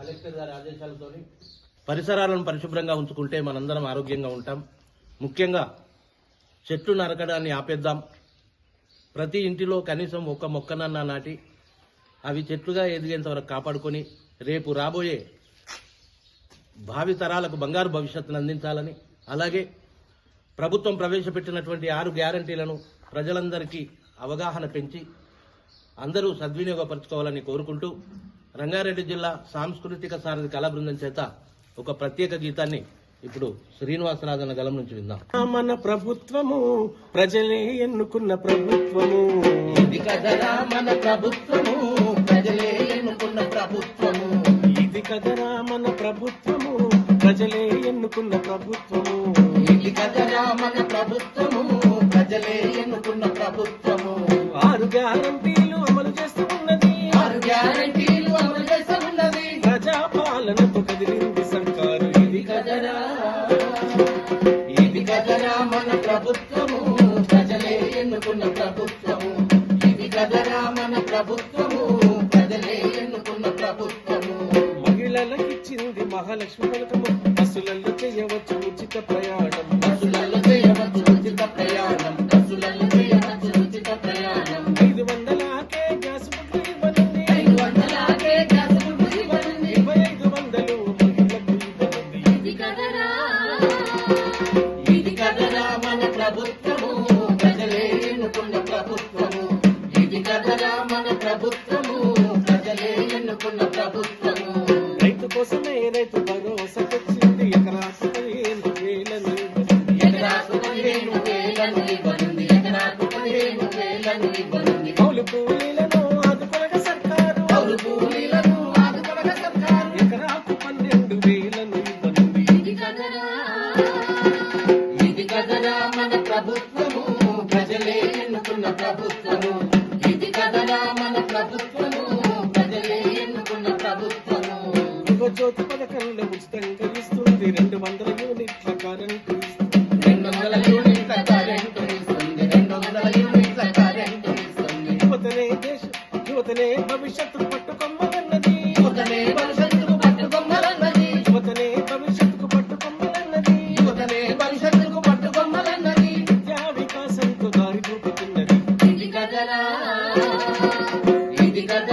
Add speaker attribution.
Speaker 1: Collector గారి ఆదేశాలతో పరిసరాలను పరిశుభ్రంగా ఉంచుకుంటే మనందరం ఆరోగ్యంగా ఉంటాం. ముఖ్యంగా చెట్లు నరకడాన్ని ఆపేద్దాం. ప్రతి ఇంటిలో కనీసం ఒక మొక్కనన్న నాటి అవి చెట్లుగా ఎదిగేంత వరకు కాపాడుకొని రేపు రాబోయే భావి తరాలకు బంగారు భవిష్యత్తును అందించాలని అలాగే ప్రభుత్వం ప్రవేశపెట్టినటువంటి ఆరు గ్యారంటీలను ప్రజలందరికీ అవగాహన పెంచి అందరూ సద్వినియోగపరచుకోవాలని కోరుకుంటూ రంగారెడ్డి జిల్లా సాంస్కృతిక సారథి కళా బృందం చేత ఒక ప్రత్యేక గీతాన్ని ఇప్పుడు శ్రీనివాసరాజన్న గలం నుంచి విందాం.
Speaker 2: మన ప్రభుత్వము ప్రజలే ఎన్నుకున్న ప్రభుత్వము.
Speaker 1: ఇది కదరా మన ప్రభుత్వము ప్రజలే ఎన్నుకున్న ప్రభుత్వము.
Speaker 2: ఇది కదరా మన ప్రభుత్వము ప్రజలే ఎన్నుకున్న ప్రభుత్వము.
Speaker 1: ఇది కదరా మన ప్రభుత్వము ప్రజలే ఎన్నుకున్న ప్రభుత్వము.
Speaker 2: ఆరు గ్యారంటీలు ఇది
Speaker 1: కదరా మన ప్రభుత్వము? ప్రజలే ఎన్నుకున్న ప్రభుత్వము. ఇది కదరా మన ప్రభుత్వము? ప్రజలే ఎన్నుకున్న ప్రభుత్వము.
Speaker 2: మహిళలకిచ్చింది మహాలక్ష్మి పథకము. బస్సులలో చేయవచ్చు ఉచిత ప్రయాణం
Speaker 1: ప్రభుత్వము ప్రజలే ఎన్నుకున్న ప్రభుత్వము.
Speaker 2: రైతు కోసమే రైతు భరోసా తెచ్చింది. ఎకరాకు పదిహేను వేలను.
Speaker 1: ఎకరాకు పదిహేను వేలను ఇవ్వనుంది ఎకరాకు పదిహేను వేలను ఇవ్వనుంది
Speaker 2: కౌలు కూలీలను ఆదుకొనగా సర్కారు.
Speaker 1: పౌరు కూలీలను ఆదుకొనగ సర్కారు.
Speaker 2: ఎకరాకు పన్నెండు వేలను ఇవ్వనుంది
Speaker 3: ఇది కదరా
Speaker 1: ఇది కదరా మన ప్రభుత్వము. ప్రజలే ఎన్నుకున్న ప్రభుత్వము. ఇది కదరా మన ప్రభుత్వము. ప్రజలే ఎన్నుకున్న ప్రభుత్వము.
Speaker 2: యువజ్యోతి పథకంలో ఉచితంగా ఇస్తుంది. రెండు వందల యూనిట్ల కరెంటు.
Speaker 1: రెండు వందల యూనిట్ల కరెంటు ఇస్తుంది. రెండు వందల యూనిట్ల కరెంటు ఇస్తుంది.
Speaker 2: యువతనే దేశ యువతనే భవిష్యత్తు పట్టుకొమ్మలన్నది
Speaker 1: ఇది కథ